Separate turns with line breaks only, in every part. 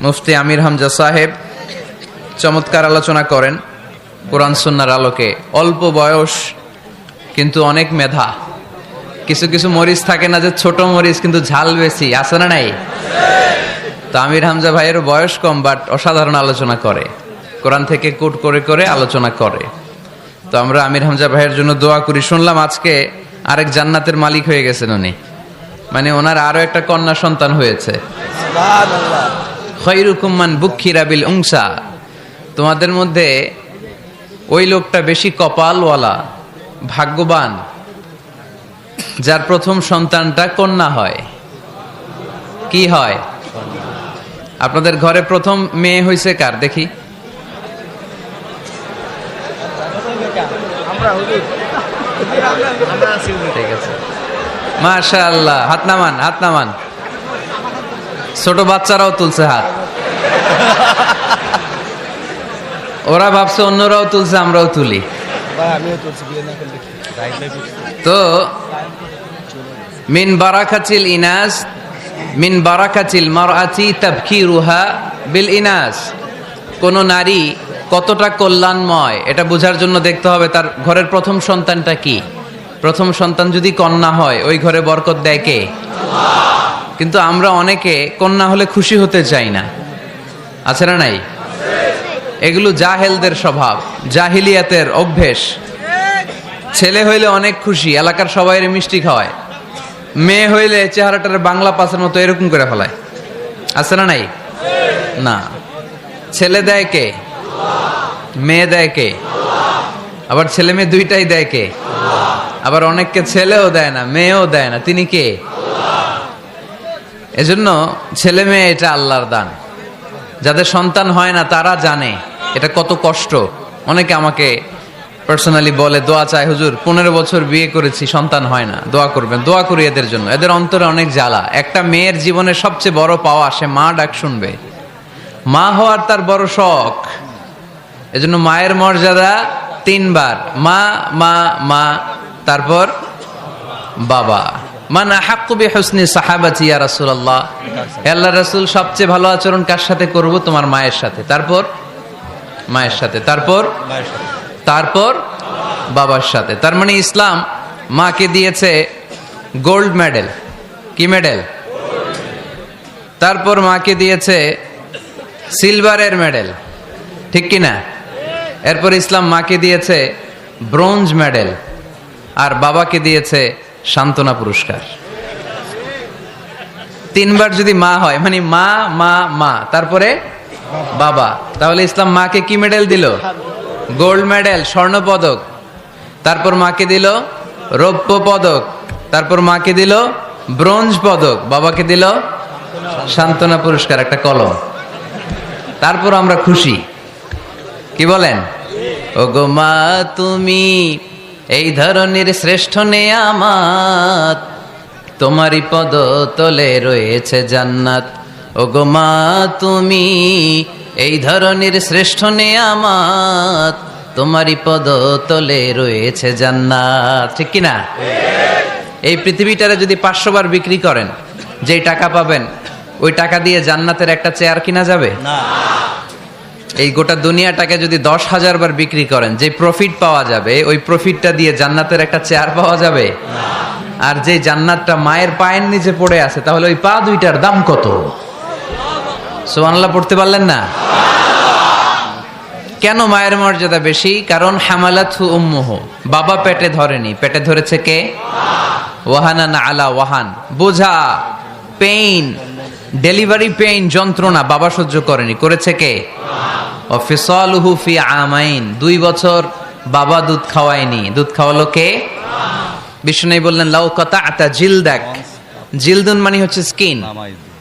মুফতি আমির হামজা সাহেব চমৎকার আলোচনা করেন কোরআন সুন্নার আলোকে। অল্প বয়স, কিন্তু অনেক মেধা। কিছু কিছু মরিচ থাকে না যে ছোট মরিচ, কিন্তু ঝাল বেশি, আছে না নাই? তো আমির হামজা ভাইয়ের বয়স কম, বাট অসাধারণ আলোচনা করে। কোরআন থেকে কোট করে করে আলোচনা করে। তো আমরা আমির হামজা ভাইয়ের জন্য দোয়া করি। শুনলাম আজকে আরেক জান্নাতের মালিক হয়ে গেছেন উনি। মানে ওনার আরও একটা কন্যা সন্তান হয়েছে। খৈরুকুম্মান বুক্ষিরা বিল উংসা। তোমাদের মধ্যে ওই লোকটা বেশি কপালওয়ালা ভাগ্যবান যার প্রথম সন্তানটা কন্যা হয়। কি হয়? আপনাদের ঘরে প্রথম মেয়ে হয়েছে কার? দেখি। ঠিক আছে। হাত নামান হাত নামান। ছোট বাচ্চারাও তুলছে হাত। ওরা ভাবছে অন্যরাও তুলছে আমরাও তুলি। তো মিন বারাকাতিল ইনাস মিন বারাকাচিল বারাকাতিল মারআতি তাবকিরুহা বিল ইনাস। কোন নারী কতটা কল্যাণময় এটা বোঝার জন্য দেখতে হবে তার ঘরের প্রথম সন্তানটা কি। প্রথম সন্তান যদি কন্যা হয় ওই ঘরে বরকত দেয় কে? কিন্তু আমরা অনেকে কন্যা হলে খুশি হতে চাই না। আছে না নাই? এগুলো জাহেলদের স্বভাব, জাহিলিয়াতের অভ্যেস। ছেলে হইলে অনেক খুশি, এলাকার সবাই মিষ্টি খাওয়ায়। মেয়ে হইলে চেহারাটার বাংলা পাসের মতো এরকম করে ফেলায়। আছে না নাই? না। ছেলে দেয় কে? মেয়ে দেয় কে? আবার ছেলে মেয়ে দুইটাই দেয় কে? আবার অনেককে ছেলেও দেয় না, মেয়েও দেয় না। তিনি কে? এজন্য ছেলে মেয়ে এটা আল্লাহর দান। যাদের সন্তান হয় না, তারা জানে এটা কত কষ্ট। অনেকে আমাকে পার্সোনালি বলে, দোয়া চায় হুজুর, পনেরো বছর বিয়ে করেছি, সন্তান হয় না, দোয়া করবেন, দোয়া করি এদের জন্য। এদের অন্তরে অনেক জ্বালা। একটা মেয়ের জীবনের সবচেয়ে বড় পাওয়া, সে মা ডাক শুনবে। মা হওয়ার তার বড় শখ। এজন্য মায়ের মর্যাদা তিনবার। মা মা মা, তারপর বাবা। মানে হোসনি আল্লাহ রাসূল, সবচেয়ে ভালো আচরণ কার সাথে করব? তোমার মায়ের সাথে। তারপর? মায়ের সাথে। তারপর? তারপর? বাবার সাথে। তার মানে ইসলাম মাকে দিয়েছে গোল্ড মেডেল। কি মেডেল? তারপর মাকে দিয়েছে সিলভারের মেডেল। ঠিক কি না? এরপর ইসলাম মাকে দিয়েছে ব্রোঞ্জ মেডেল। আর বাবাকে দিয়েছে সান্ত্বনা পুরস্কার। তিনবার যদি মা হয় মানে মা মা মা, তারপরে বাবা। তাহলে ইসলাম মাকে কি মেডেল দিল? গোল্ড মেডেল স্বর্ণ পদক। তারপর মাকে দিল রৌপ্য পদক। তারপর মাকে দিল ব্রোঞ্জ পদক। বাবাকে দিল সান্ত্বনা পুরস্কার, একটা কলম। তারপর আমরা খুশি। কি বলেন? ও গো মা, তুমি এই ধরনের শ্রেষ্ঠ নেয়ামাত তোমারই পদ তলে রয়েছে জান্নাত। ও গো মা, তুমি এই ধরনের শ্রেষ্ঠ নেয়ামাত তোমারই পদ তলে রয়েছে জান্নাত। ঠিক কিনা এই পৃথিবীটারে যদি পাঁচশো বার বিক্রি করেন, যেই টাকা পাবেন, ওই টাকা দিয়ে জান্নাতের একটা চেয়ার কিনা যাবে? এই গোটা দুনিয়াটাকে যদি দশ হাজার বার বিক্রি করেন, যে প্রফিট পাওয়া যাবে, ওই প্রফিটটা দিয়ে জান্নাতের একটা চেয়ার পাওয়া যাবে? আর যে জান্নাতটা মায়ের পায়ের নিচে পড়ে আছে, তাহলে ওই পা দুইটার দাম কত? সোমানাল্লাহ পড়তে পারলেন না? কেন মায়ের মর্যাদা বেশি? কারণ হামালাথু উম্মুহ। বাবা পেটে ধরেনি। পেটে ধরেছে কে? ওয়াহানা না আলা ওয়াহান। বোঝা পেইন ডেলিভারি পেইন যন্ত্রণা বাবা সহ্য করেনি। করেছে কে? অফিসলহু ফি আমাইন, দুই বছর বাবা দুধ খাওয়ায়নি। দুধ খাওয়ালো কে? বিষ্ণু বললেন, লাউ কথা আতা জিল দেখ জিলদুন মানে হচ্ছে স্কিন।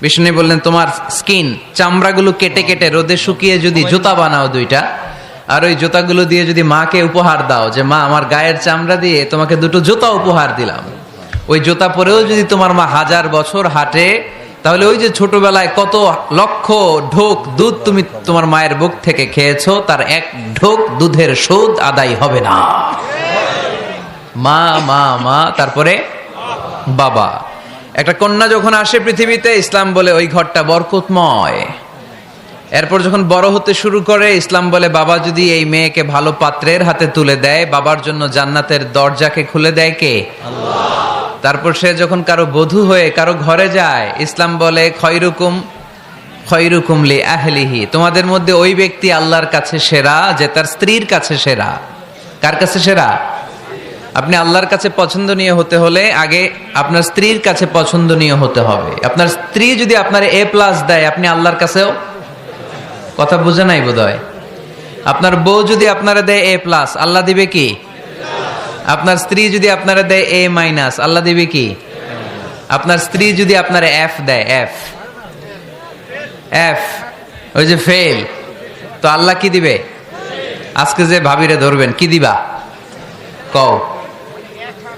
বিষ্ণু বললেন, তোমার স্কিন, চামড়াগুলো কেটে কেটে রোদে শুকিয়ে যদি জুতা বানাও দুইটা, আর ওই জুতাগুলো দিয়ে যদি মাকে উপহার দাও যে, মা, আমার গায়ের চামড়া দিয়ে তোমাকে দুটো জুতা উপহার দিলাম। ওই জুতা পরেও যদি তোমার মা হাজার বছর হাঁটে তাহলে ওই যে ছোটবেলায় কত লক্ষ ঢোক দুধ তুমি তোমার মায়ের বুক থেকে খেয়েছো, তার এক ঢোক দুধের সুদ আদায় হবে না। মা মা মা, তারপরে বাবা। একটা কন্যা যখন আসে পৃথিবীতে, ইসলাম বলে ওই ঘরটা বরকতময়। এরপর যখন বড় হতে শুরু করে, ইসলাম বলে, বাবা যদি এই মেয়েকে ভালো পাত্রের হাতে তুলে দেয়, বাবার জন্য জান্নাতের দরজাকে খুলে দেয় কে? তারপর সে যখন কারও বধূ হয়ে কারও ঘরে যায়, ইসলাম বলে, খয়রুকুম খয়রুকুম লি আহলিহি। তোমাদের মধ্যে ওই ব্যক্তি আল্লাহর কাছে সেরা যে তার স্ত্রীর কাছে সেরা। কার কাছে সেরা? আপনি আল্লাহর কাছে পছন্দনীয় হতে হলে আগে আপনার স্ত্রীর কাছে পছন্দনীয় হতে হবে। আপনার স্ত্রী যদি আপনার এ প্লাস দেয়, আপনি আল্লাহর কাছেও? কথা বুঝে নাই বোধ আপনার বউ যদি আপনারা দেয় এ প্লাস আল্লাহ দিবে কি? আপনার স্ত্রী যদি আপনারা দেয় এ মাইনাস আল্লাহ দিবে কি? আপনার স্ত্রী যদি আপনার এফ দেয় এফ এফ ওই যে ফেল তো আল্লাহ কি দিবে? আজকে যে ভাবিরে ধরবেন, কি দিবা? কও।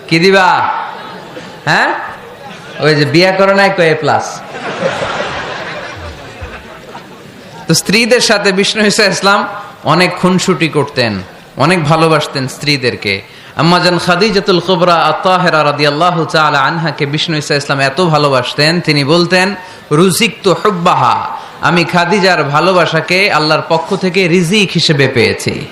কি দিবা? হ্যাঁ? ওই যে বিয়া করে নাই কো এ প্লাস তো স্ত্রীদের সাথে বিষ্ণু ইসা ইসলাম অনেক খুনসুটি করতেন, অনেক ভালোবাসতেন স্ত্রীদেরকে। আম্মাজান খাদিজাতুল কুবরা আত্তাহেরা আল্লাহ তাআলা আনহাকে বিষ্ণু ইসা ইসলাম এত ভালোবাসতেন, তিনি বলতেন রুজিকতু হুব্বাহা, আমি খাদিজার ভালোবাসাকে আল্লাহর পক্ষ থেকে রিজিক হিসেবে পেয়েছি।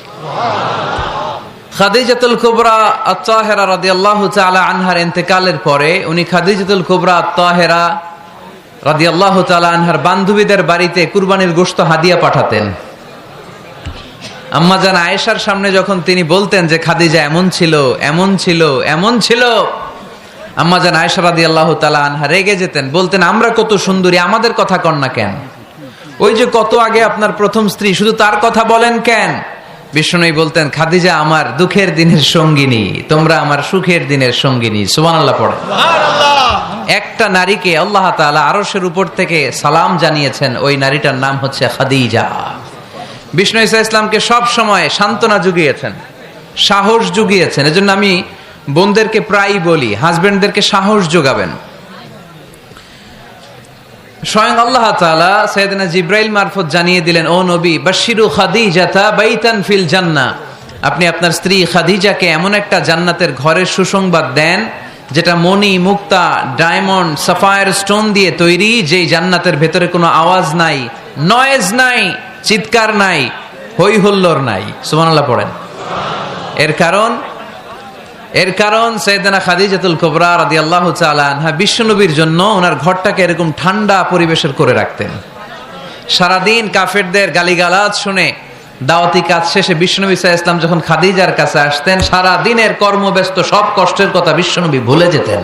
খাদিজাতুল কুবরা আত্তাহেরা আল্লাহ তাআলা আনহার ইন্তেকালের পরে উনি খাদিজাতুল কুবরা আত্তাহেরা রাদিয়াল্লাহু তাআলা আনহার বান্ধবীদের বাড়িতে কুরবানির গোশত হাদিয়া পাঠাতেন। আম্মাজান আয়েশার সামনে যখন তিনি বলতেন যে খাদিজা এমন ছিল এমন ছিল এমন ছিল আম্মাজান আয়েশা রাদিয়াল্লাহু তালা আনহা রেগে যেতেন বলতেন আমরা কত সুন্দরী আমাদের কথা কন না কেন? ওই যে কত আগে আপনার প্রথম স্ত্রী শুধু তার কথা বলেন কেন? বিষ্ণুই বলতেন খাদিজা আমার দুঃখের দিনের সঙ্গিনী তোমরা আমার সুখের দিনের সঙ্গিনী। সুবহানাল্লাহ পড়ে একটা নারীকে আল্লাহ তালা আরসের উপর থেকে সালাম জানিয়েছেন ওই নারীটার নাম হচ্ছে খাদিজা। বিষ্ণু ইসা ইসলামকে সব সময় সান্ত্বনা জুগিয়েছেন, সাহস জুগিয়েছেন। এজন্য আমি বোনদেরকে প্রায়ই বলি, হাজবেন্ডদেরকে সাহস যোগাবেন স্বয়ং আল্লাহ তাআলা সৈয়দনা জিব্রাইল মারফত জানিয়ে দিলেন, ও নবী বাশিরু খাদিজাতা বাইতান ফিল জান্না। আপনি আপনার স্ত্রী খাদিজাকে এমন একটা জান্নাতের ঘরের সুসংবাদ দেন, যেটা মণি, মুক্তা, ডায়মন্ড, সাফায়ার স্টোন দিয়ে তৈরি, যেই জান্নাতের ভেতরে কোনো আওয়াজ নাই, নয়েজ নাই। চিৎকার নাই হই হুল্লোর নাই। সুবহানাল্লাহ পড়েন। এর কারণ এর কারণ সৈয়দনা খাদিজাতুল কুবরা রাদিয়াল্লাহু তাআলা আনহা বিশ্বনবীর জন্য ওনার ঘরটাকে এরকম ঠান্ডা পরিবেশের করে রাখতেন। সারাদিন কাফেরদের গালিগালাজ শুনে দাওয়াতি কাজ শেষে বিশ্বনবী সাল্লাল্লাহু ইসলাম যখন খাদিজার কাছে আসতেন সারা দিনের কর্মব্যস্ত সব কষ্টের কথা বিশ্বনবী ভুলে যেতেন।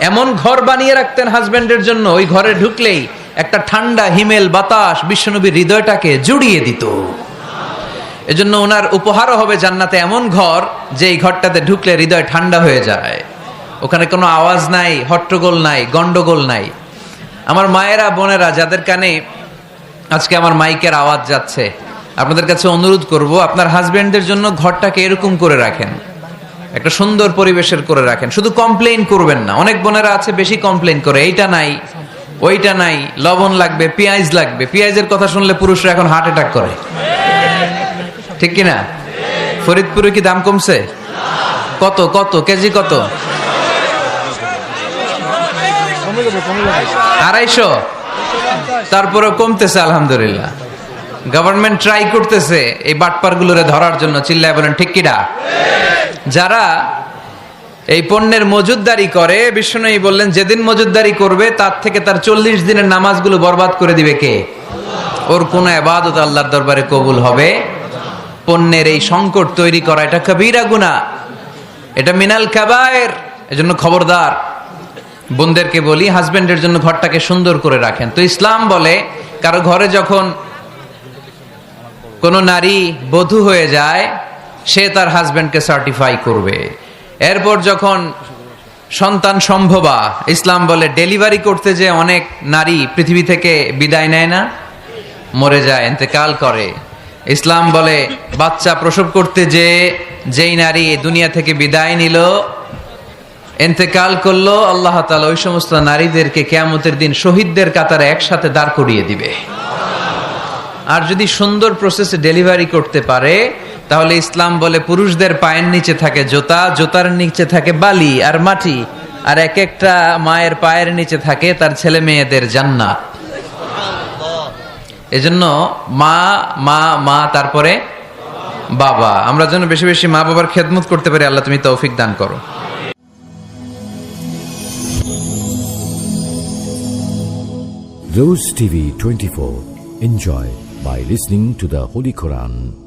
এমন ঘর বানিয়ে রাখতেন হাজবেন্ডের জন্য, ওই ঘরে ঢুকলেই একটা ঠান্ডা, হিমেল বাতাস বিশ্বনবীর হৃদয়টাকে জুড়িয়ে দিত। এজন্য ওনার উপহারও হবে জান্নাতে এমন ঘর যে এই ঘরটাতে ঢুকলে হৃদয় ঠান্ডা হয়ে যায়। ওখানে কোনো আওয়াজ নাই, হট্টগোল নাই গন্ডগোল নাই। আমার মায়েরা, বোনেরা যাদের কানে আজকে আমার মাইকের আওয়াজ যাচ্ছে, আপনাদের কাছে অনুরোধ করব, আপনার হাজবেন্ডদের জন্য ঘরটাকে এরকম করে রাখেন। একটা সুন্দর পরিবেশের করে রাখেন। শুধু কমপ্লেন করবেন না, অনেক বোনেরা আছে বেশি কমপ্লেন করে, এইটা নাই। ওইটা নাই, লবণ লাগবে, পেঁয়াজ লাগবে। পেঁয়াজের কথা শুনলে পুরুষরা এখন হার্ট অ্যাটাক করে। ঠিক কিনা? ফরিদপুরে কি দাম কমছে? কত কত, কেজি কত? আড়াইশো? তারপরে কমতেছে, আলহামদুলিল্লাহ। গভর্নমেন্ট ট্রাই করতেছে এই বাটপার গুলোরে ধরার জন্য, চিল্লায় বলেন, ঠিক কিনা? যারা এই পণ্যের মজুদদারি করে বিষ্ণু বললেন, যেদিন মজুদদারি করবে, তার থেকে তার চল্লিশ দিনের নামাজগুলো বরবাদ করে দিবে কে? ওর কোন আবাদত আল্লাহর দরবারে কবুল হবে? পণ্যের এই সংকট তৈরি করা, এটা কবিরা গুনা এটা মিনাল কাবায়ের। এজন্য খবরদার। বোনদেরকে বলি, হাজবেন্ডের জন্য ঘরটাকে সুন্দর করে রাখেন। তো ইসলাম বলে, কারও ঘরে যখন কোনো নারী বধূ হয়ে যায়, সে তার হাজবেন্ডকে সার্টিফাই করবে। এরপর যখন সন্তান সম্ভবা, ইসলাম বলে ডেলিভারি করতে যে অনেক নারী পৃথিবী থেকে বিদায় নেয় না, মরে যায় এতেকাল করে। ইসলাম বলে, বাচ্চা প্রসব করতে যে যেই নারী দুনিয়া থেকে বিদায় নিল এতেকাল করল, আল্লাহ তালা ওই সমস্ত নারীদেরকে কেয়ামতের দিন শহীদদের কাতারে একসাথে দাঁড় করিয়ে দিবে। আর যদি সুন্দর প্রসেসে ডেলিভারি করতে পারে তাহলে ইসলাম বলে পুরুষদের পায়ের নিচে থাকে জোতা, জোতার নিচে থাকে বালি আর মাটি আর এক একটা মায়ের পায়ের নিচে থাকে তার ছেলে মেয়েদের জান্নাত এজন্য মা মা মা, তারপরে বাবা আমরা যেন বেশি বেশি মা বাবার খেদমত করতে পারি, আল্লাহ তুমি তৌফিক দান করো
Rose TV 24. Enjoy by listening to the Holy Quran.